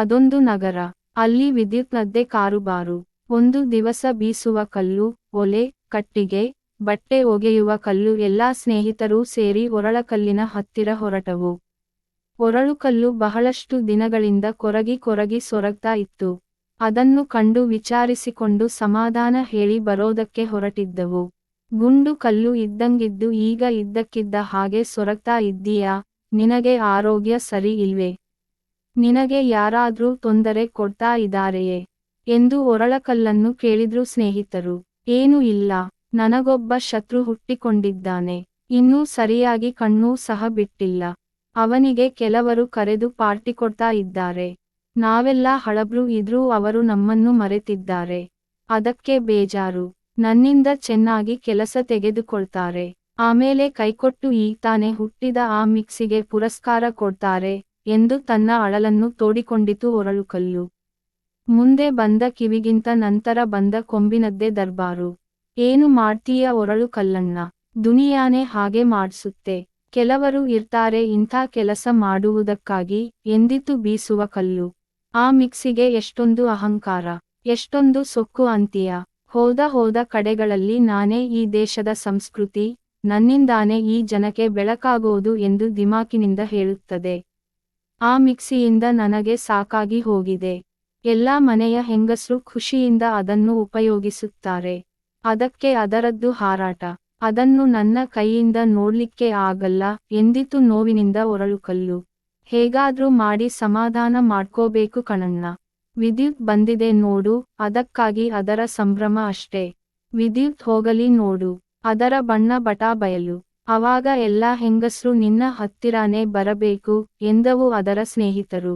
ಅದೊಂದು ನಗರ. ಅಲ್ಲಿ ವಿದ್ಯುತ್ನದ್ದೇ ಕಾರುಬಾರು. ಒಂದು ದಿವಸ ಬೀಸುವ ಕಲ್ಲು, ಒಲೆ, ಕಟ್ಟಿಗೆ, ಬಟ್ಟೆ ಒಗೆಯುವ ಕಲ್ಲು, ಎಲ್ಲಾ ಸ್ನೇಹಿತರೂ ಸೇರಿ ಒರಳಕಲ್ಲಿನ ಹತ್ತಿರ ಹೊರಟವು. ಒರಳುಕಲ್ಲು ಬಹಳಷ್ಟು ದಿನಗಳಿಂದ ಕೊರಗಿ ಕೊರಗಿ ಸೊರಗ್ತಾ ಇತ್ತು. ಅದನ್ನು ಕಂಡು ವಿಚಾರಿಸಿಕೊಂಡು ಸಮಾಧಾನ ಹೇಳಿ ಬರೋದಕ್ಕೆ ಹೊರಟಿದ್ದವು. ಗುಂಡು ಕಲ್ಲು ಇದ್ದಂಗಿದ್ದು ಈಗ ಇದ್ದಕ್ಕಿದ್ದ ಹಾಗೆ ಸೊರಗ್ತಾ ಇದ್ದೀಯಾ? ನಿನಗೆ ಆರೋಗ್ಯ ಸರಿ ಇಲ್ವೇ? ನಿನಗೆ ಯಾರಾದ್ರೂ ತೊಂದರೆ ಕೊಡ್ತಾ ಇದಾರೆಯೇ ಎಂದು ಒರಳಕಲ್ಲನ್ನು ಕೇಳಿದ್ರು ಸ್ನೇಹಿತರು. ಏನೂ ಇಲ್ಲ. ನನಗೊಬ್ಬ ಶತ್ರು ಹುಟ್ಟಿಕೊಂಡಿದ್ದಾನೆ. ಇನ್ನೂ ಸರಿಯಾಗಿ ಕಣ್ಣೂ ಸಹ ಬಿಟ್ಟಿಲ್ಲ. ಅವನಿಗೆ ಕೆಲವರು ಕರೆದು ಪಾರ್ಟಿ ಕೊಡ್ತಾ ಇದ್ದಾರೆ. ನಾವೆಲ್ಲ ಹಳಬ್ರು ಇದ್ರೂ ಅವರು ನಮ್ಮನ್ನು ಮರೆತಿದ್ದಾರೆ. ಅದಕ್ಕೆ ಬೇಜಾರು. ನನ್ನಿಂದ ಚೆನ್ನಾಗಿ ಕೆಲಸ ತೆಗೆದುಕೊಳ್ತಾರೆ. ಆಮೇಲೆ ಕೈಕೊಟ್ಟು ಈತಾನೆ ತಾನೇ ಹುಟ್ಟಿದ ಆ ಮಿಕ್ಸಿಗೆ ಪುರಸ್ಕಾರ ಕೊಡ್ತಾರೆ. ಎಂದು ತನ್ನ ಅಳಲನ್ನು ತೋಡಿಕೊಂಡಿತು ಒರಳುಕಲ್ಲು. ಮುಂದೆ ಬಂದ ಕಿವಿಗಿಂತ ನಂತರ ಬಂದ ಕೊಂಬಿನದ್ದೇ ದರ್ಬಾರು. ಏನು ಮಾಡ್ತೀಯ ಒರಳು ಕಲ್ಲಣ್ಣ? ದುನಿಯಾನೆ ಹಾಗೆ ಮಾಡಿಸುತ್ತೆ. ಕೆಲವರು ಇರ್ತಾರೆ ಇಂಥ ಕೆಲಸ ಮಾಡುವುದಕ್ಕಾಗಿ ಎಂದಿತು ಬೀಸುವ ಕಲ್ಲು. ಆ ಮಿಕ್ಸಿಗೆ ಎಷ್ಟೊಂದು ಅಹಂಕಾರ, ಎಷ್ಟೊಂದು ಸೊಕ್ಕು ಅಂತೀಯ. ಹೋದ ಹೋದ ಕಡೆಗಳಲ್ಲಿ ನಾನೇ ಈ ದೇಶದ ಸಂಸ್ಕೃತಿ, ನನ್ನಿಂದಾನೇ ಈ ಜನಕ್ಕೆ ಬೆಳಕಾಗೋದು ಎಂದು ದಿಮಾಕಿನಿಂದ ಹೇಳುತ್ತದೆ. ಆ ಮಿಕ್ಸಿಯಿಂದ ನನಗೆ ಸಾಕಾಗಿ ಹೋಗಿದೆ. ಎಲ್ಲಾ ಮನೆಯ ಹೆಂಗಸರು ಖುಷಿಯಿಂದ ಅದನ್ನು ಉಪಯೋಗಿಸುತ್ತಾರೆ. ಅದಕ್ಕೆ ಅದರದ್ದು ಹಾರಾಟ. ಅದನ್ನು ನನ್ನ ಕೈಯಿಂದ ನೋಡ್ಲಿಕ್ಕೆ ಆಗಲ್ಲ, ಎಂದಿತು ನೋವಿನಿಂದ ಒರಳುಕಲ್ಲು ಹೇಗಾದ್ರೂ ಮಾಡಿ ಸಮಾಧಾನ ಮಾಡ್ಕೋಬೇಕು ಕಣಣ್ಣ. ವಿದ್ಯುತ್ ಬಂದಿದೆ ನೋಡು, ಅದಕ್ಕಾಗಿ ಅದರ ಸಂಭ್ರಮ ಅಷ್ಟೇ. ವಿದ್ಯುತ್ ಹೋಗಲಿ ನೋಡು, ಅದರ ಬಣ್ಣ ಬಟಾ ಬಯಲು. ಅವಾಗ ಎಲ್ಲಾ ಹೆಂಗಸ್ರು ನಿನ್ನ ಹತ್ತಿರಾನೇ ಬರಬೇಕು ಎಂದವು ಅದರ ಸ್ನೇಹಿತರು.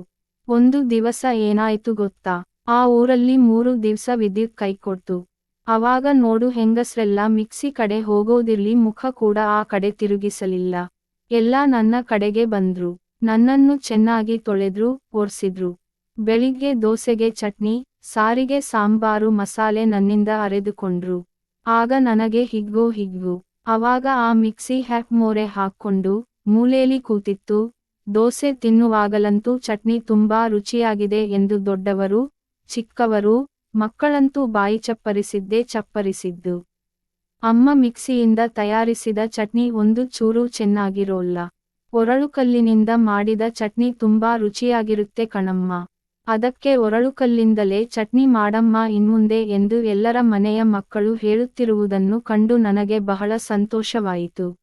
ಒಂದು ದಿವಸ ಏನಾಯ್ತು ಗೊತ್ತಾ? ಆ ಊರಲ್ಲಿ ಮೂರು ದಿವಸ ವಿದ್ಯುತ್ ಕೈಕೊಡ್ತು. ಅವಾಗ ನೋಡು ಹೆಂಗಸ್ರೆಲ್ಲ ಮಿಕ್ಸಿ ಕಡೆ ಹೋಗೋದಿರ್ಲಿ ಮುಖ ಕೂಡ ಆ ಕಡೆ ತಿರುಗಿಸಲಿಲ್ಲ. ಎಲ್ಲ ನನ್ನ ಕಡೆಗೆ ಬಂದ್ರು. ನನ್ನನ್ನು ಚೆನ್ನಾಗಿ ತೊಳೆದ್ರು ಓರ್ಸಿದ್ರು ಬೆಳಿಗ್ಗೆ ದೋಸೆಗೆ ಚಟ್ನಿ, ಸಾರಿಗೆ, ಸಾಂಬಾರು, ಮಸಾಲೆ ನನ್ನಿಂದ ಅರೆದುಕೊಂಡ್ರು. ಆಗ ನನಗೆ ಹಿಗ್ಗೋ ಹಿಗ್ಗು. ಅವಾಗ ಆ ಮಿಕ್ಸಿ ಹ್ಯಾಕ್ ಮೋರೆ ಹಾಕ್ಕೊಂಡು, ಮೂಲೆಯಲ್ಲಿ ಕೂತಿತ್ತು. ದೋಸೆ ತಿನ್ನುವಾಗಲಂತೂ ಚಟ್ನಿ ತುಂಬಾ ರುಚಿಯಾಗಿದೆ ಎಂದು ದೊಡ್ಡವರು, ಚಿಕ್ಕವರು, ಮಕ್ಕಳಂತೂ ಬಾಯಿ ಚಪ್ಪರಿಸಿದ್ದೇ ಚಪ್ಪರಿಸಿದ್ದು. ಅಮ್ಮ ಮಿಕ್ಸಿಯಿಂದ ತಯಾರಿಸಿದ ಚಟ್ನಿ ಒಂದು ಚೂರು ಚೆನ್ನಾಗಿರೋಲ್ಲ. ಒರಳುಕಲ್ಲಿನಿಂದ ಮಾಡಿದ ಚಟ್ನಿ ತುಂಬಾ ರುಚಿಯಾಗಿರುತ್ತೆ ಕಣಮ್ಮ. ಅದಕ್ಕೆ ಒರಳುಕಲ್ಲಿಂದಲೇ ಚಟ್ನಿ ಮಾಡಮ್ಮ ಇನ್ಮುಂದೆ ಎಂದು ಎಲ್ಲರ ಮನೆಯ ಮಕ್ಕಳು ಹೇಳುತ್ತಿರುವುದನ್ನು ಕಂಡು ನನಗೆ ಬಹಳ ಸಂತೋಷವಾಯಿತು.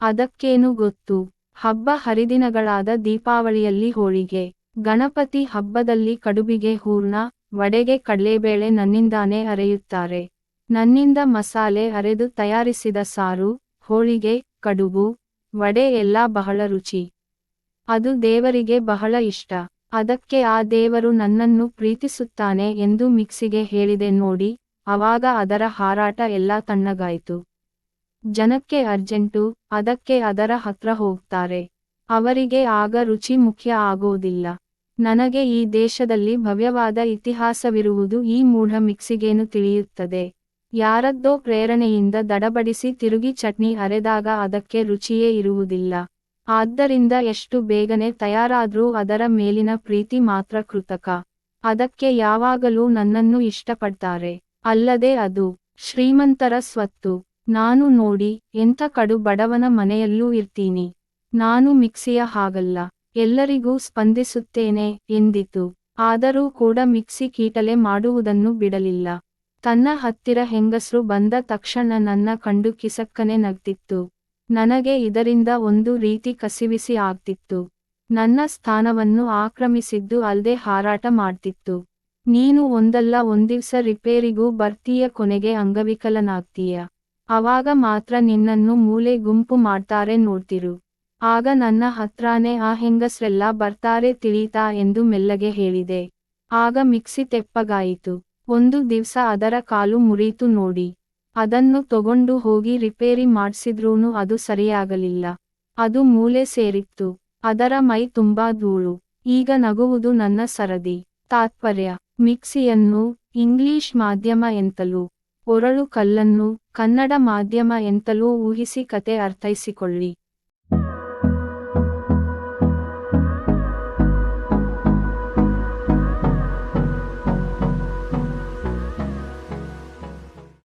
ಅದಕ್ಕೇನು ಗೊತ್ತು? ಹಬ್ಬ ಹರಿದಿನಗಳಾದ ದೀಪಾವಳಿಯಲ್ಲಿ ಹೋಳಿಗೆ, ಗಣಪತಿ ಹಬ್ಬದಲ್ಲಿ ಕಡುಬಿಗೆ ಹೂರ್ಣ, ವಡೆಗೆ ಕಡಲೆಬೇಳೆ ನನ್ನಿಂದಾನೆ ಅರೆಯುತ್ತಾರೆ. ನನ್ನಿಂದ ಮಸಾಲೆ ಅರೆದು ತಯಾರಿಸಿದ ಸಾರು, ಹೋಳಿಗೆ, ಕಡುಬು, ವಡೆ ಎಲ್ಲಾ ಬಹಳ ರುಚಿ. ಅದು ದೇವರಿಗೆ ಬಹಳ ಇಷ್ಟ. ಅದಕ್ಕೆ ಆ ದೇವರು ನನ್ನನ್ನು ಪ್ರೀತಿಸುತ್ತಾನೆ ಎಂದು ಮಿಕ್ಸಿಗೆ ಹೇಳಿದೆ ನೋಡಿ ಅವಾಗ ಅದರ ಹಾರಾಟ ಎಲ್ಲ ತಣ್ಣಗಾಯಿತು. ಜನಕ್ಕೆ ಅರ್ಜೆಂಟು, ಅದಕ್ಕೆ ಅದರ ಹತ್ರ ಹೋಗ್ತಾರೆ. ಅವರಿಗೆ ಆಗ ರುಚಿ ಮುಖ್ಯ ಆಗುವುದಿಲ್ಲ ನನಗೆ ಈ ದೇಶದಲ್ಲಿ ಭವ್ಯವಾದ ಇತಿಹಾಸವಿರುವುದು ಈ ಮೂಢ ಮಿಕ್ಸಿಗೇನು ತಿಳಿಯುತ್ತದೆ. ಯಾರದ್ದೋ ಪ್ರೇರಣೆಯಿಂದ ದಡಬಡಿಸಿ ತಿರುಗಿ ಚಟ್ನಿ ಅರೆದಾಗ ಅದಕ್ಕೆ ರುಚಿಯೇ ಇರುವುದಿಲ್ಲ. ಆದ್ದರಿಂದ ಎಷ್ಟು ಬೇಗನೆ ತಯಾರಾದ್ರೂ ಅದರ ಮೇಲಿನ ಪ್ರೀತಿ ಮಾತ್ರ ಕೃತಕ. ಅದಕ್ಕೆ ಯಾವಾಗಲೂ ನನ್ನನ್ನು ಇಷ್ಟಪಡ್ತಾರೆ. ಅಲ್ಲದೆ ಅದು ಶ್ರೀಮಂತರ ಸ್ವತ್ತು. ನಾನು ನೋಡಿ, ಎಂಥ ಕಡು ಬಡವನ ಮನೆಯಲ್ಲೂ ಇರ್ತೀನಿ. ನಾನು ಮಿಕ್ಸಿಯ ಹಾಗಲ್ಲ. ಎಲ್ಲರಿಗೂ ಸ್ಪಂದಿಸುತ್ತೇನೆ ಎಂದಿತು. ಆದರೂ ಕೂಡ ಮಿಕ್ಸಿ ಕೀಟಲೆ ಮಾಡುವುದನ್ನು ಬಿಡಲಿಲ್ಲ. ತನ್ನ ಹತ್ತಿರ ಹೆಂಗಸರು ಬಂದ ತಕ್ಷಣ ನನ್ನ ಕಂಡು ಕಿಸಕ್ಕನೆ ನಗ್ತಿತ್ತು. ನನಗೆ ಇದರಿಂದ ಒಂದು ರೀತಿ ಕಸಿವಿಸಿ ಆಗ್ತಿತ್ತು. ನನ್ನ ಸ್ಥಾನವನ್ನು ಆಕ್ರಮಿಸಿದ್ದು ಅಲ್ದೆ ಹಾರಾಟ ಮಾಡ್ತಿತ್ತು. ನೀನು ಒಂದಲ್ಲ, ಒಂದಿವ್ಸ ರಿಪೇರಿಗೂ ಬರ್ತೀಯ, ಕೊನೆಗೆ ಅಂಗವಿಕಲನಾಗ್ತೀಯ. ಅವಾಗ ಮಾತ್ರ ನಿನ್ನನ್ನು ಮೂಲೆ ಗುಂಪು ಮಾಡ್ತಾರೆ ನೋಡ್ತಿರು. ಆಗ ನನ್ನ ಹತ್ರಾನೇ ಆ ಹೆಂಗಸ್ರೆಲ್ಲ ಬರ್ತಾರೆ ತಿಳೀತಾ ಎಂದು ಮೆಲ್ಲಗೆ ಹೇಳಿದೆ. ಆಗ ಮಿಕ್ಸಿ ತೆಪ್ಪಗಾಯಿತು. ಒಂದು ದಿವಸ ಅದರ ಕಾಲು ಮುರಿತು ನೋಡಿ. ಅದನ್ನು ತಗೊಂಡು ಹೋಗಿ ರಿಪೇರಿ ಮಾಡ್ಸಿದ್ರೂನು ಅದು ಸರಿಯಾಗಲಿಲ್ಲ. ಅದು ಮೂಲೆ ಸೇರಿತ್ತು. ಅದರ ಮೈ ತುಂಬಾ ಧೂಳು. ಈಗ ನಗುವುದು ನನ್ನ ಸರದಿ. ತಾತ್ಪರ್ಯ. ಮಿಕ್ಸಿಯನ್ನು, ಇಂಗ್ಲಿಷ್ ಮಾಧ್ಯಮ ಎಂತಲೂ, ಒರಳು ಕಲ್ಲನ್ನು, ಕನ್ನಡ ಮಾಧ್ಯಮ ಎಂತಲೂ ಊಹಿಸಿ ಕತೆ ಅರ್ಥೈಸಿಕೊಳ್ಳಿ.